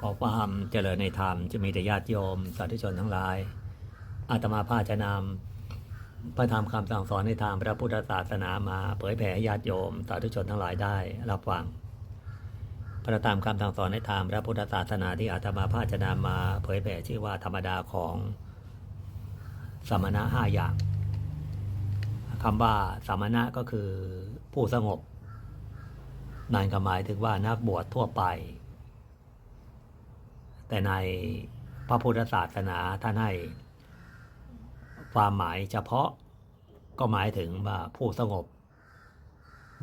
ขอความเจริญในธรรมจะมีแต่ญาติโยมสาธุชนทั้งหลาย อาตมาภาพจะนำพระธรรมคำสั่งสอนในทางพระพุทธศาสนามาเผยแผ่ให้ญาติโยมสาธุชนทั้งหลายได้รับฟัง พระธรรมคำสั่งสอนในทางพระพุทธศาสนาที่อาตมาภาพจะนำมาเผยแผ่ชื่อว่าธรรมดาของสมณะห้าอย่างคำว่าสมณะก็คือผู้สงบ นั่นก็หมายถึงว่านักบวชทั่วไป แต่ในพระพุทธศาสนาท่านให้ความหมายเฉพาะก็หมายถึงว่าผู้สงบ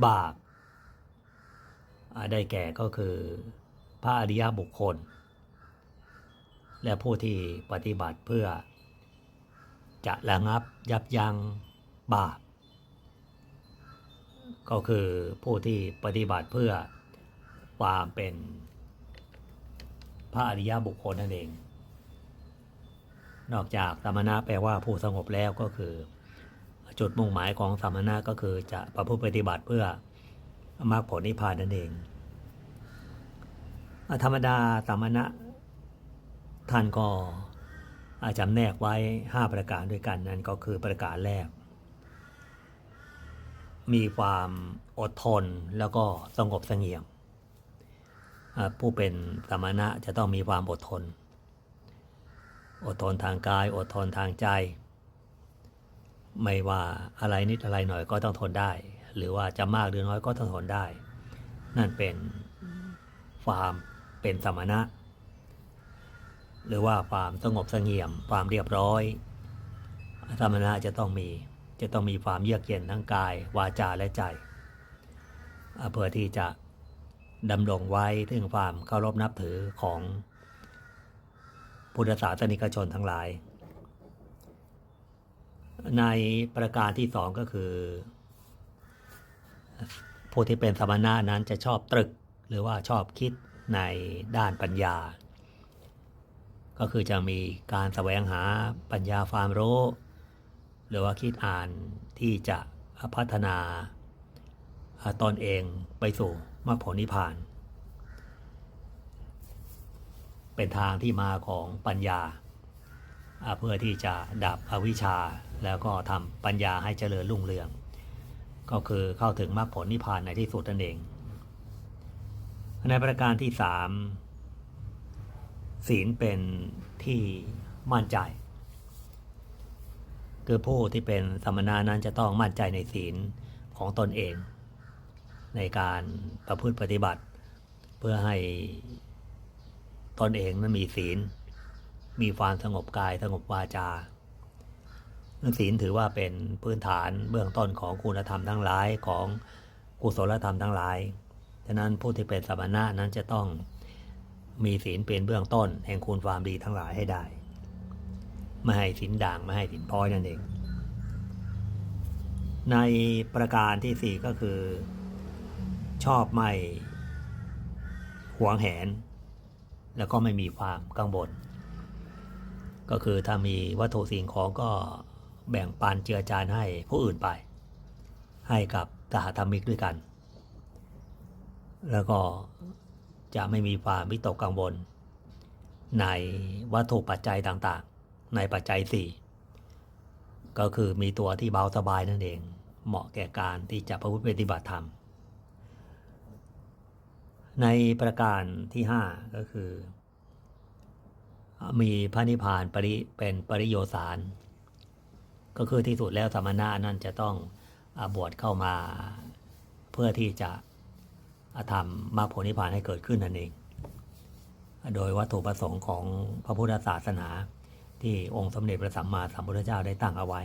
บากอ่าได้แก่ก็คือพระอริยบุคคล และผู้ที่ปฏิบัติเพื่อจะระงับยับยั้งบาป ก็คือผู้ที่ปฏิบัติเพื่อความเป็น ระอริยบุคคลนั่นเอง นอกจากสมณะแปลว่าผู้สงบแล้วก็คือ จุดมุ่งหมายของสมณะก็คือจะประพฤติปฏิบัติเพื่อมรรคผลนิพพานนั่นเอง ธรรมดาสมณะท่านก็อาจำแนกไว้ 5 ประการด้วยกันนั่นก็คือประการแรก มีความอดทนแล้วก็สงบเสงี่ยม ผู้เป็นสมณะจะต้องมีความอดทน อดทนทางกาย อดทนทางใจ ไม่ว่าอะไรนิดอะไรหน่อยก็ต้องทนได้ หรือว่าจะมากหรือน้อยก็ต้องทนได้ นั่นเป็นความเป็นสมณะ หรือว่าความสงบเสงี่ยม ความเรียบร้อย สมณะจะต้องมีจะต้องมีความเยือกเย็นทั้งกาย วาจาและใจเพื่อที่จะ ดำรงไว้ถึงความเคารพนับถือของพุทธศาสนิกชนทั้งหลาย ในประการที่สองก็คือ ผู้ที่เป็นสมณะนั้นจะชอบตรึกหรือว่าชอบคิดในด้านปัญญา ก็คือจะมีการแสวงหาปัญญาความรู้ หรือว่าคิดอ่านที่จะพัฒนา ตนเองไปสู่มรรคผลนิพพาน เป็นทางที่มาของปัญญาอ่าเพื่อที่จะดับอวิชชาแล้วก็ทำปัญญาให้เจริญรุ่งเรือง ก็คือเข้าถึงมรรคผลนิพพานในที่สุดนั่นเอง ในประการที่สามศีลเป็นที่มั่นใจ คือผู้ที่เป็นสมณะนั้นจะต้องมั่นใจในศีลของตนเอง ในการประพฤติปฏิบัติ เพื่อให้ตนเองนั้นมีศีล มีความสงบกายสงบวาจาศีลถือว่าเป็นพื้นฐานเบื้องต้นของคุณธรรมทั้งหลายของกุศลธรรมทั้งหลายฉะนั้นผู้ที่เป็นสมณะนั้นจะต้องมีศีลเป็นเบื้องต้น แห่งคุณความดีทั้งหลายให้ได้ ไม่ให้สินด่างไม่ให้สินพ้อยนั่นเอง ในประการที่สี่ก็คือ ชอบไม่หวงแหน แล้วก็ไม่มีความกังวลก็คือถ้ามีวัตถุสิ่งของก็แบ่งปันเจือจานให้ผู้อื่นไป ให้กับสหธรรมิกด้วยกัน แล้วก็จะไม่มีความวิตกกังวลในวัตถุปัจจัยต่างๆ ในปัจจัยสี่ก็คือมีตัวที่เบาสบายนั่นเอง เหมาะแก่การที่จะประพฤติปฏิบัติธรรม ในประการที่ห้าก็คือ มีพระนิพพานปริเป็นปริโยสารก็คือที่สุดแล้วสมณะนั่นจะต้องอบวชเข้ามาเพื่อที่จะทำมรรคผลนิพพานให้เกิดขึ้นนั่นเอง โดยวัตถุประสงค์ของพระพุทธศาสนา ที่องค์สมเด็จพระสัมมาสัมพุทธเจ้าได้ตั้งเอาไว้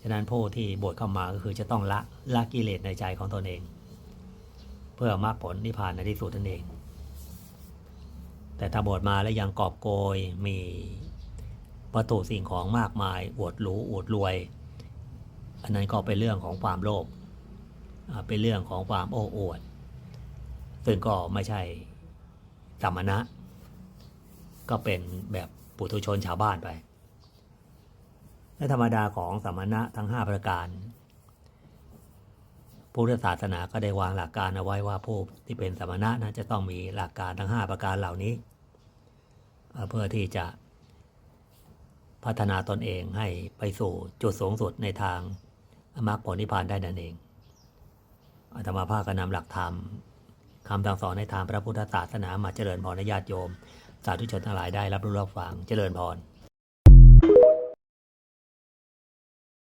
ฉะนั้นผู้ที่บวชเข้ามาก็คือจะต้องละละกิเลสในใจของตนเอง เพื่อมรรคผลนิพพานในที่สุดนั่นเอง แต่ถ้าบวชมาแล้วยังกอบโกยมีวัตถุสิ่งของมากมายอวดหรูอวดรวย อันนั้นก็เป็นเรื่องของความโลภเป็นเรื่องของความโอ้อวด ซึ่งก็ไม่ใช่สมณะ ก็เป็นแบบปุถุชนชาวบ้านไปและธรรมดาของสมณะทั้ง 5 ประการ พุทธศาสนาก็ได้วางหลักการเอาไว้ว่าผู้ที่เป็นสมณะนะจะต้องมีหลักการทั้ง 5 ประการเหล่านี้ เพื่อที่จะพัฒนาตนเองให้ไปสู่จุดสูงสุดในทางมรรคผลนิพพานได้นั่นเองอาตมาภาพก็นำหลักธรรมคำสั่งสอนในทางพระพุทธศาสนามาเจริญพรนญาติโยม สาธุชนทั้งหลายได้รับรู้รับฟังเจริญพร